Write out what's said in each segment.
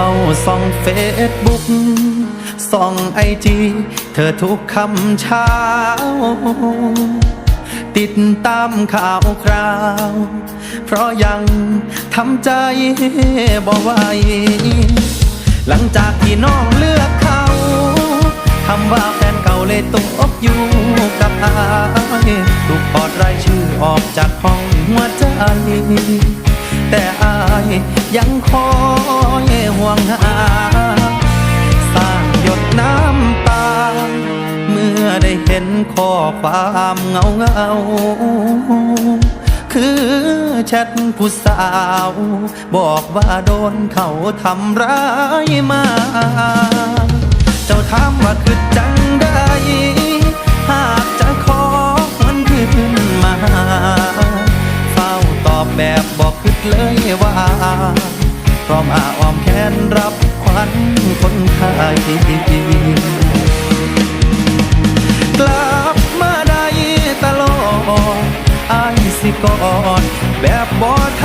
ฝ้าส่องเฟซบุ๊กส่องไอจีเธอทุกคำเช้า ติดตามข่าวคราว เพราะยังทำใจบ่ไหวหลังจากที่น้องเลือกเขาคำว่าแฟนเก่าเลยตกอยู่กับอายถูกถอดรายชื่อออกจากห้องหัวใจ แต่อายยังคอยห่วงหา สร้างหยดน้ำตาเมื่อได้เห็นข้อความเงาเงาคือแชทผู้สาว บอกว่าโดนเขาทำร้ายมา เจ้าถามว่าคือจังได้ ว่าพร้อมอาอ้อมแขนรับขวัญคนไทยกลับมาได้ตลอดอายสิกอดแบบบ่ท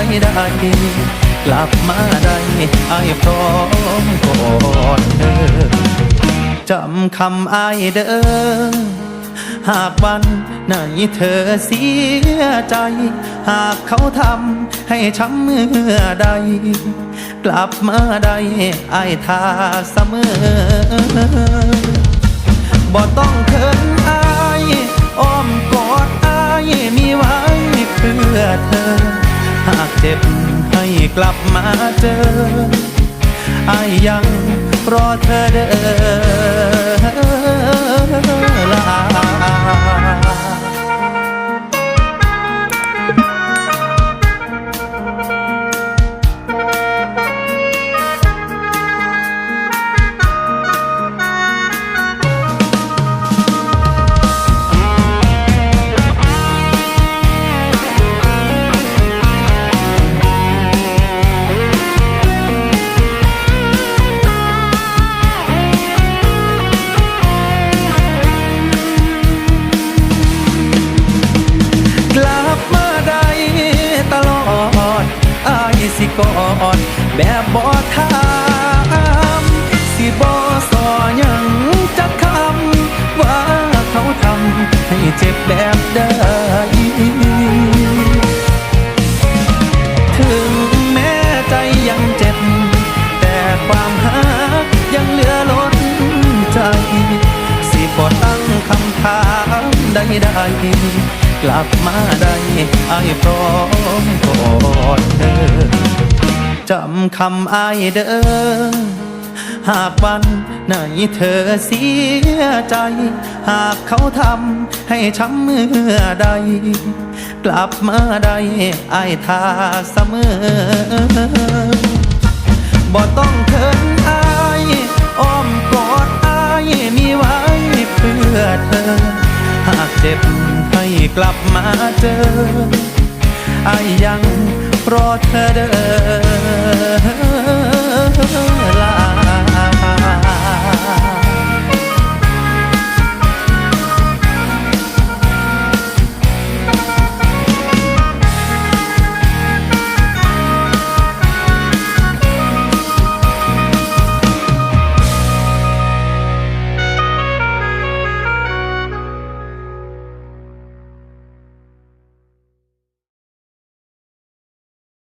ามใดๆกลับมาได้ไอ้พร้อมกอดเธอจำคำไอายเด้อหากวันไหนเธอเสียใจ หากเขาทำให้ช้ำเมื่อใด กลับมาได้ไอายทาเสมอบ่ต้องเขินอายอ้อมกอดอายมีไว้เพื่อเธอ จ็บให้กลับมาเจออายยังรอเธอเด้อ กอดแบบบ่ถามสิบ่สอยังจักคำว่าเขาทำให้เจ็บแบบใดถึงแม้ใจยังเจ็บ แต่ความหักยังเหลือล้นใจ สิบ่ตั้งคำถามใดๆกลับมาได้ไอายพร้อมกอดเธอ จำคำอายเด้อหากวันไหนเธอเสียใจ หากเขาทำให้ช้ำเมื่อใด กลับมาได้ไอายทาเสมอบ่ต้องเขินอายอ้อมกอดอายมีไว้เพื่อเธอ หากเจ็บให้กลับมาเจออาย เพราะเธอเดิน